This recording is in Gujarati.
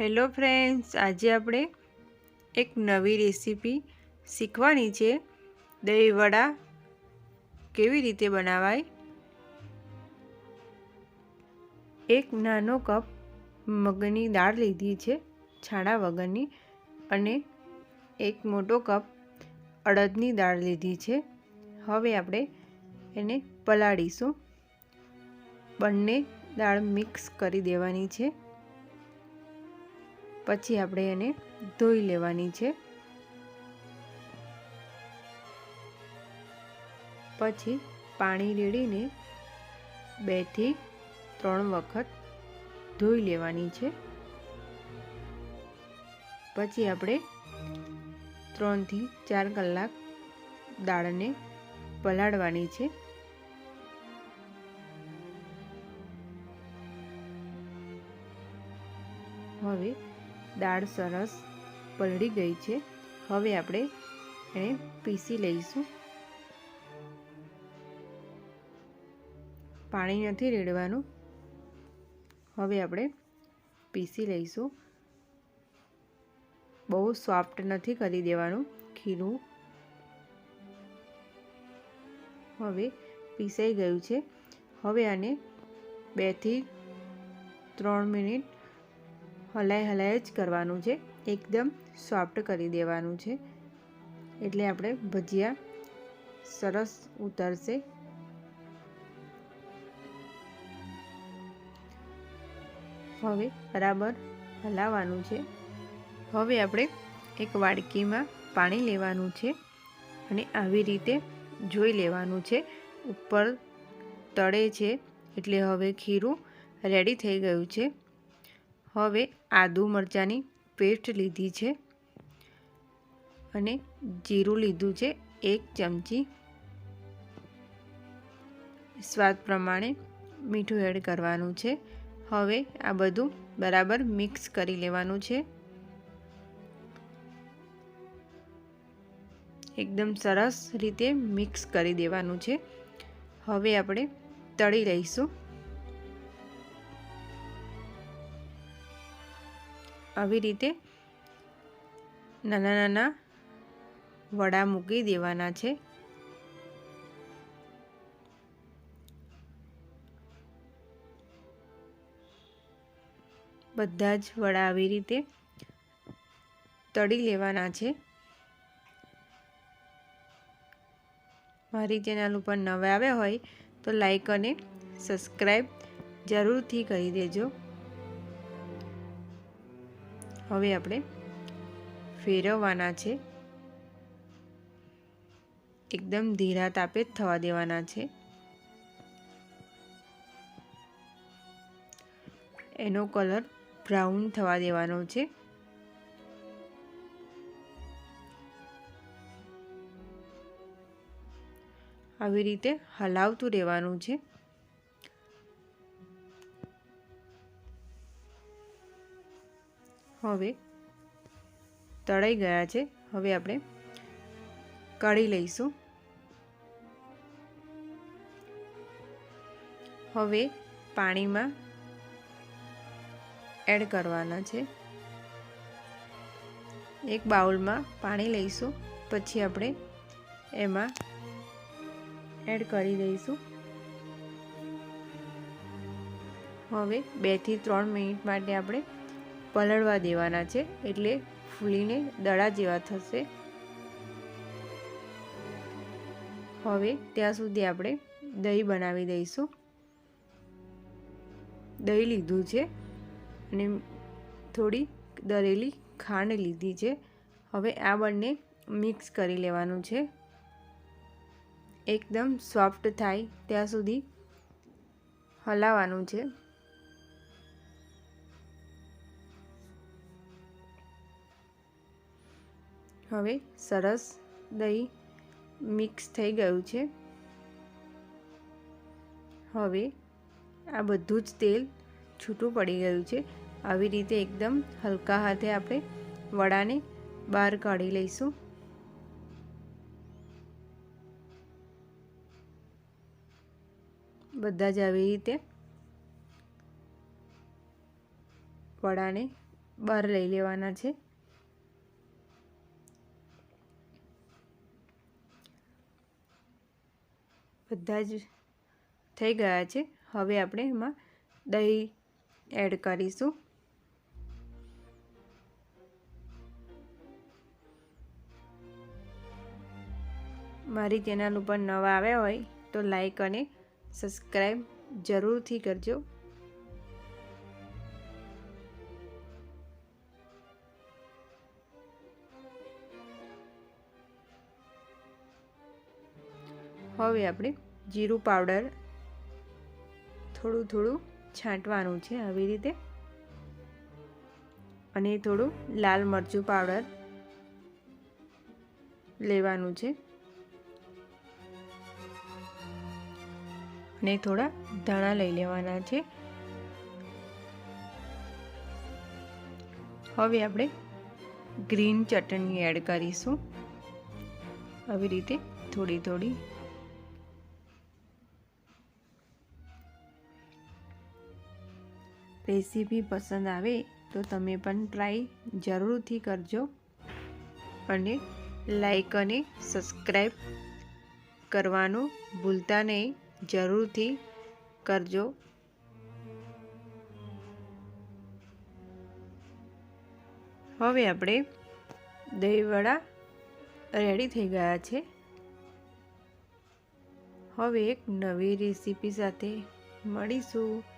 હેલો ફ્રેન્ડ્સ, આજે આપણે એક નવી રેસીપી શીખવાની છે. દહીંવડા કેવી રીતે બનાવાય? એક નાનો કપ મગની દાળ લીધી છે, છાણા વગરની, અને એક મોટો કપ અડદની દાળ લીધી છે. હવે આપણે એને પલાળીશું. બંને દાળ મિક્સ કરી દેવાની છે. પછી આપણે એને ધોઈ લેવાની છે. પછી પાણી રેડીને બેથી ત્રણ વખત ધોઈ લેવાની છે. પછી આપણે ત્રણથી ચાર કલાક દાળને પલાળવાની છે. હવે દાળ સરસ પલળી ગઈ છે. હવે આપણે એને પીસી લઈશું. પાણી નથી રેડવાનું. હવે આપણે પીસી લઈશું. બહુ સોફ્ટ નથી કરી દેવાનું ખીરું. હવે પીસાઈ ગયું છે. હવે આને બેથી ત્રણ મિનિટ હલાય હલાય જ કરવાનું છે. એકદમ સોફ્ટ કરી દેવાનું છે. એટલે આપણે ભજીયા સરસ ઉતરશે. હવે બરાબર હલાવવાનું છે. હવે આપણે એક વાડકીમાં પાણી લેવાનું છે અને આવી રીતે જોઈ લેવાનું છે. ઉપર તળે છે. એટલે હવે ખીરું રેડી થઈ ગયું છે. હવે આદુ મરચાંની પેસ્ટ લીધી છે અને જીરું લીધું છે એક ચમચી. સ્વાદ પ્રમાણે મીઠું એડ કરવાનું છે. હવે આ બધું બરાબર મિક્સ કરી લેવાનું છે. એકદમ સરસ રીતે મિક્સ કરી દેવાનું છે. હવે આપણે તળી લઈશું. આવી રીતે નાના નાના વડા મૂકી દેવાના છે. બધા જ વડા આવી રીતે તળી લેવાના છે. મારી ચેનલ ઉપર નવા આવ્યા હોય તો લાઈક અને સબસ્ક્રાઈબ જરૂરથી કરી દેજો. હવે આપણે ફેરવવાના છે. એકદમ ધીરા તાપે થવા દેવાના છે. એનો કલર બ્રાઉન થવા દેવાનો છે. આવી રીતે હલાવતું રહેવાનું છે. હવે તળાઈ ગયા છે. હવે આપણે કાઢી લઈશું. હવે પાણીમાં એડ કરવાના છે. એક બાઉલમાં પાણી લઈશું. પછી આપણે એમાં એડ કરી દઈશું. હવે બેથી ત્રણ મિનિટ માટે આપણે પલળવા દેવાના છે એટલે ફૂલીને દડા જેવા થશે. હવે ત્યાં સુધી આપણે દહીં બનાવી દઈશું. દહીં લીધું છે અને થોડી દરેલી ખાંડ લીધી છે. હવે આ બંને મિક્સ કરી લેવાનું છે. એકદમ સોફ્ટ થાય ત્યાં સુધી હલાવવાનું છે. હવે સરસ દહીં મિક્સ થઈ ગયું છે. હવે આ બધું જ તેલ છૂટું પડી ગયું છે. આવી રીતે એકદમ હલકા હાથે આપણે વડાને બહાર કાઢી લઈશું. બધા જ આવી રીતે વડાને બહાર લઈ લેવાના છે. બધા જ થઈ ગયા છે. હવે આપણે એમાં દહીં એડ કરીશું. મારી ચેનલ ઉપર નવા આવ્યા હોય તો લાઈક અને સબસ્ક્રાઈબ જરૂરથી કરજો. હવે આપણે જીરું પાવડર થોડું થોડું છાંટવાનું છે આવી રીતે. અને થોડું લાલ મરચું પાવડર લેવાનું છે. અને થોડા ધાણા લઈ લેવાના છે. હવે આપણે ગ્રીન ચટણી એડ કરીશું. આવી રીતે થોડી થોડી રેસીપી પસંદ આવે તો તમે પણ ટ્રાય જરૂરથી કરજો. અને લાઈક અને સબસ્ક્રાઈબ કરવાનું ભૂલતા નહીં. જરૂરથી કરજો. હવે આપણે દહીંવડા રેડી થઈ ગયા છે. હવે એક નવી રેસીપી સાથે મળીશું.